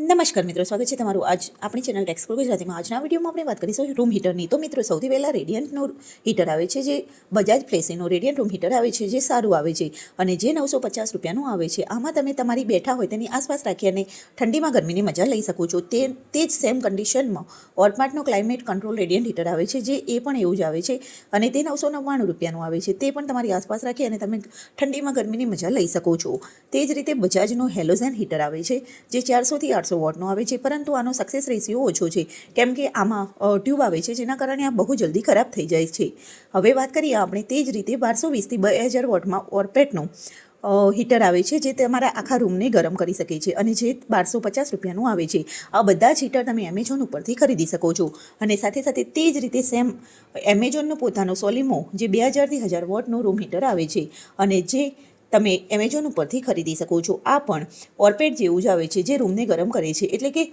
નમસ્કાર મિત્રો, સ્વાગત છે તમારું આજ આપણી ચેનલ ટેક્સ પર ગુજરાતીમાં. આજના વિડીયોમાં આપણે વાત કરીશું રૂમ હીટરની તો મિત્રો, સૌથી પહેલાં રેડિયન્ટનું હીટર આવે છે, જે બજાજ ફ્લેસીનું રેડિયન્ટ રૂમ હીટર આવે છે, જે સારું આવે છે અને જે નવસો પચાસ રૂપિયાનું આવે છે, આમાં તમે તમારી બેઠા હોય તેની આસપાસ રાખી અને ઠંડીમાં ગરમીની મજા લઈ શકો છો. તે તે જ સેમ કન્ડિશનમાં ઓર્ટમાર્ટનો ક્લાઇમેટ કંટ્રોલ રેડિયન્ટ હીટર આવે છે, જે એ પણ એવું જ આવે છે અને તે નવસો નવ્વાણું રૂપિયાનું આવે છે. તે પણ તમારી આસપાસ રાખી અને તમે ઠંડીમાં ગરમીની મજા લઈ શકો છો. તે જ રીતે બજાજનું હેલોઝેન હીટર આવે છે, જે ચારસોથી આઠસો વોટનો આવે છે, પરંતુ આનો સક્સેસ રેશિયો ઓછો છે. કેમ કે આમાં ટ્યુબ આવે છે, જેના કારણે આ બહુ જલ્દી ખરાબ થઈ જાય છે. હવે વાત કરીએ આપણે તે જ રીતે બારસો વીસથી બે હજાર વોટમાં ઓર્પેટનો હીટર આવે છે, જે તમારા આખા રૂમને ગરમ કરી શકે છે અને જે બારસો પચાસ રૂપિયાનું આવે છે. આ બધા જ હીટર તમે એમેઝોન ઉપરથી ખરીદી શકો છો. અને સાથે સાથે તે જ રીતે સેમ એમેઝોનનો પોતાનો સોલિમો જે બે હજારથી હજાર વોટનો રૂમ હીટર આવે છે. અને જે તમે એમેઝોન ઉપરથી ખરીદી શકો છો. આ પણ ઓર્પેડ જેવું જ આવે છે, જે રૂમને ગરમ કરે છે. એટલે કે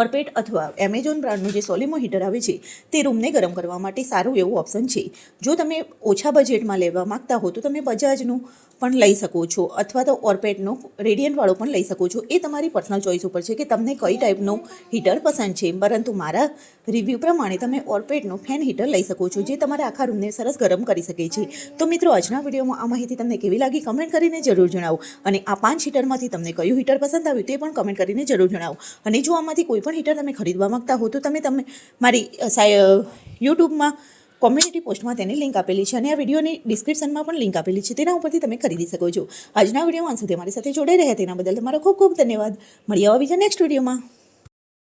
ઓરપેટ અથવા એમેઝોન બ્રાન્ડનું જે સોલિમો હીટર આવે છે, તે રૂમને ગરમ કરવા માટે સારું એવું ઓપ્શન છે. જો તમે ઓછા બજેટમાં લેવા માગતા હો, તો તમે બજાજનું પણ લઈ શકો છો અથવા તો ઓર્પેટનો રેડિયન્ટવાળો પણ લઈ શકો છો. એ તમારી પર્સનલ ચોઈસ ઉપર છે કે તમને કઈ ટાઈપનું હીટર પસંદ છે. પરંતુ મારા રિવ્યૂ પ્રમાણે તમે ઓર્પેટનો ફેન હીટર લઈ શકો છો, જે તમારા આખા રૂમને સરસ ગરમ કરી શકે છે. તો મિત્રો, આજના વિડીયોમાં આ માહિતી તમને કેવી લાગી કમેન્ટ કરીને જરૂર જણાવો. અને આ પાંચ હીટરમાંથી તમને કયું હીટર પસંદ આવ્યું તે પણ કમેન્ટ કરીને જરૂર જણાવો. અને જો આમાંથી કોઈ પણ હીટર તમે ખરીદવા માગતા હો તો તમે તમે મારી યુટ્યુબમાં કોમ્યુનિટી પોસ્ટમાં તેની લિંક આપેલી છે અને આ વિડીયોની ડિસ્ક્રિપ્શનમાં પણ લિંક આપેલી છે. તેના ઉપરથી તમે ખરીદી શકો છો. આજના વિડીયોમાં સુધી મારી સાથે જોડાઈ રહ્યા. તેના બદલ તમારો ખૂબ ખૂબ ધન્યવાદ. મળીએ આવા બીજા નેક્સ્ટ વિડીયોમાં.